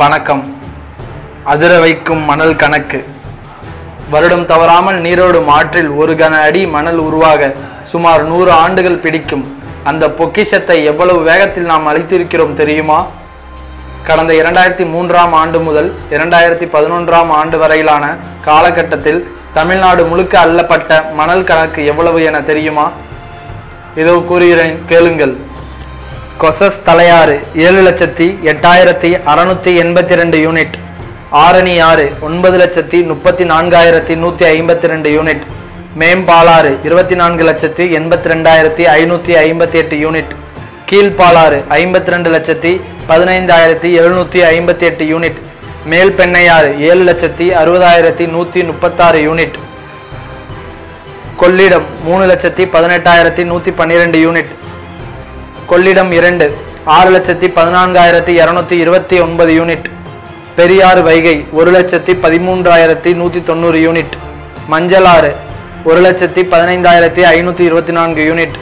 வணக்கம். அதிர வைக்கும் மணல் கணக்கு. வருடம் தவறாமல் நீரோடும் ஆற்றில் ஒரு கன அடி மணல் உருவாக சுமார் நூறு ஆண்டுகள் பிடிக்கும். அந்த பொக்கிஷத்தை எவ்வளவு வேகத்தில் நாம் அளித்திருக்கிறோம் தெரியுமா? கடந்த இரண்டாயிரத்தி மூன்றாம் ஆண்டு முதல் இரண்டாயிரத்தி பதினொன்றாம் ஆண்டு வரையிலான காலகட்டத்தில் தமிழ்நாடு முழுக்க அள்ளப்பட்ட மணல் கணக்கு எவ்வளவு என தெரியுமா? இதோ கூறுகிறேன் கேளுங்கள். கொசஸ் தலையாறு ஏழு லட்சத்தி எட்டாயிரத்தி அறநூற்றி எண்பத்தி ரெண்டு யூனிட். ஆரணி ஆறு ஒன்பது லட்சத்தி முப்பத்தி நான்காயிரத்தி நூற்றி ஐம்பத்தி ரெண்டு யூனிட். மேம்பாலாறு இருபத்தி நான்கு லட்சத்தி எண்பத்தி ரெண்டாயிரத்தி ஐநூற்றி ஐம்பத்தி எட்டு யூனிட். கீழ்பாலாறு ஐம்பத்தி ரெண்டு லட்சத்தி பதினைந்தாயிரத்தி எழுநூற்றி ஐம்பத்தி எட்டு யூனிட். மேல் பெண்ணையாறு ஏழு லட்சத்தி அறுபதாயிரத்தி நூற்றி முப்பத்தாறு யூனிட். கொள்ளிடம் மூணு லட்சத்தி பதினெட்டாயிரத்தி நூற்றி பன்னிரெண்டு யூனிட். கொள்ளிடம் இரண்டு ஆறு லட்சத்தி பதினான்காயிரத்தி இரநூத்தி இருபத்தி ஒன்பது யூனிட் பெரியாறு வைகை ஒரு லட்சத்தி பதிமூன்றாயிரத்தி நூற்றி தொண்ணூறு யூனிட் மஞ்சளாறு ஒரு லட்சத்தி பதினைந்தாயிரத்தி ஐநூற்றி இருபத்தி நான்கு யூனிட்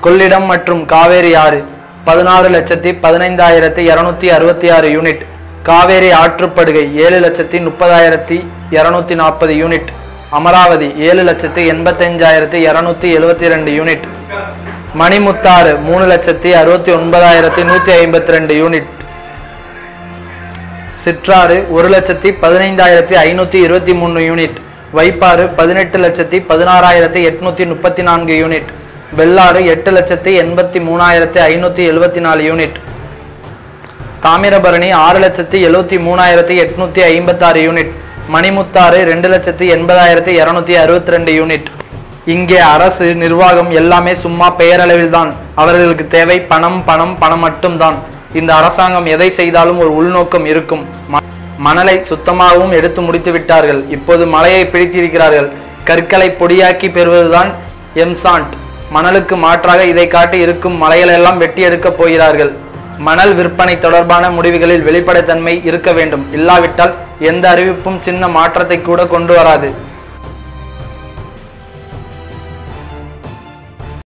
கொள்ளிடம் மற்றும் காவேரி ஆறு பதினாறு லட்சத்தி பதினைந்தாயிரத்தி இரநூத்தி அறுபத்தி ஆறு யூனிட் காவேரி ஆற்றுப்படுகை ஏழு லட்சத்தி முப்பதாயிரத்தி இரநூத்தி நாற்பது யூனிட் அமராவதி ஏழு லட்சத்தி எண்பத்தஞ்சாயிரத்தி இரநூத்தி எழுபத்தி ரெண்டு யூனிட் மணிமுத்தாறு மூணு லட்சத்தி அறுபத்தி ஒன்பதாயிரத்தி நூற்றி ஐம்பத்தி ரெண்டு யூனிட். சிற்றாறு ஒரு லட்சத்தி பதினைந்தாயிரத்தி ஐநூற்றி இருபத்தி மூணு யூனிட். வைப்பாறு பதினெட்டு லட்சத்தி பதினாறாயிரத்தி எட்நூற்றி முப்பத்தி நான்கு யூனிட். வெள்ளாறு எட்டு லட்சத்தி எண்பத்தி மூணாயிரத்தி ஐநூற்றி எழுபத்தி நாலு யூனிட். தாமிரபரணி ஆறு லட்சத்தி எழுபத்தி மூணாயிரத்தி எட்நூற்றி ஐம்பத்தாறு யூனிட். மணிமுத்தாறு ரெண்டு லட்சத்தி எண்பதாயிரத்தி இரநூத்தி அறுபத்தி ரெண்டு யூனிட். இங்கே அரசு நிர்வாகம் எல்லாமே சும்மா பெயரளவில் தான் அவர்களுக்கு தேவை பணம் பணம் பணம் மட்டும்தான். இந்த அரசாங்கம் எதை செய்தாலும் ஒரு உள்நோக்கம் இருக்கும். ம- மணலை சுத்தமாகவும் எடுத்து முடித்து விட்டார்கள். இப்போது மலையை பிடித்திருக்கிறார்கள். கற்களை பொடியாக்கி பெறுவதுதான் எம்சாண்ட். மணலுக்கு மாற்றாக இதை காட்டி இருக்கும் மலைகளெல்லாம் வெட்டி எடுக்கப் போகிறார்கள். மணல் விற்பனை தொடர்பான முடிவுகளில் வெளிப்படைத்தன்மை இருக்க வேண்டும். இல்லாவிட்டால் எந்த அறிவிப்பும் சின்ன மாற்றத்தை கூட கொண்டு வராது.